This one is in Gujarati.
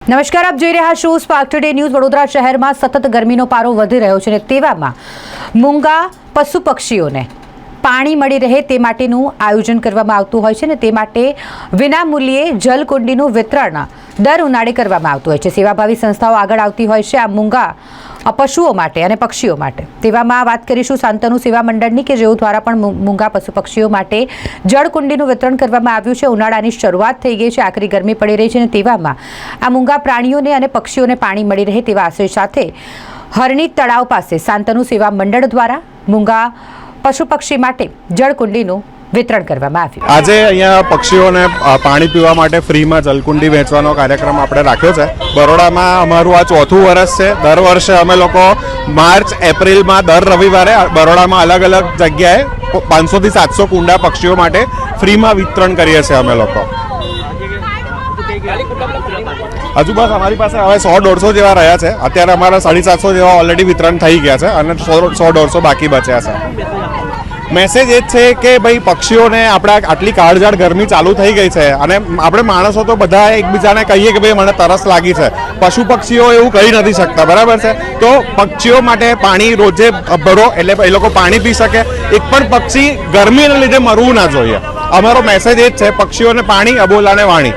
નમસ્કાર, આપ જોઈ રહ્યા છો સ્પાર્ક ટુડે ન્યૂઝ વડોદરા શહેરમાં સતત ગરમીનો પારો વધી રહ્યો છે અને તેવામાં મૂંગા પશુ પક્ષીઓને પાણી મળી રહે તે માટેનું આયોજન કરવામાં આવતું હોય છે ને તે માટે વિનામૂલ્યે જલકુંડીનું વિતરણ દર ઉનાળે કરવામાં આવતું હોય છે. સેવાભાવી સંસ્થાઓ આગળ આવતી હોય છે આ મૂંગા પશુઓ માટે અને પક્ષીઓ માટે. તેવામાં વાત કરીશું શાંતનુ સેવા મંડળની કે જેઓ દ્વારા પણ મૂંગા પશુ પક્ષીઓ માટે જળકુંડીનું વિતરણ કરવામાં આવ્યું છે. ઉનાળાની શરૂઆત થઈ ગઈ છે. આખરી ગરમી પડી રહી છે અને તેવામાં આ મૂંગા પ્રાણીઓને અને પક્ષીઓને પાણી મળી રહે તેવા આશય સાથે હરણી તળાવ પાસે શાંતનુ સેવા મંડળ દ્વારા મૂંગા પશુ પક્ષી માટે જળકુંડીનું વિતરણ કરવામાં આવ્યું. આજે અહીંયા પક્ષીઓને પાણી પીવા માટે ફ્રીમાં જલકુંડી વેચવાનો કાર્યક્રમ આપણે રાખ્યો છે. બરોડામાં અમારું આ ચોથું વર્ષ છે. દર વર્ષે અમે લોકો માર્ચ, એપ્રિલમાં દર રવિવારે બરોડામાં અલગ અલગ જગ્યાએ પાંચસોથી સાતસો કુંડા પક્ષીઓ માટે ફ્રીમાં વિતરણ કરીએ છીએ અમે લોકો. હજુ બસ અમારી પાસે હવે સો દોઢસો જેવા રહ્યા છે. અત્યારે અમારા સાડી સાતસો જેવા ઓલરેડી વિતરણ થઈ ગયા છે અને સો દોઢસો બાકી બચ્યા છે. મેસેજ એ જ છે કે ભાઈ, પક્ષીઓને આપણા આટલી કાળઝાળ ગરમી ચાલુ થઈ ગઈ છે અને આપણે માણસો તો બધા એકબીજાને કહીએ કે ભાઈ, મને તરસ લાગી છે. પશુ પક્ષીઓ એવું કહી નથી શકતા, બરાબર છે? તો પક્ષીઓ માટે પાણી રોજે ભરો એટલે એ લોકો પાણી પી શકે. એક પણ પક્ષી ગરમીને લીધે મરવું ના જોઈએ. અમારો મેસેજ એ જ છે, પક્ષીઓને પાણી, અબોલાને વાણી.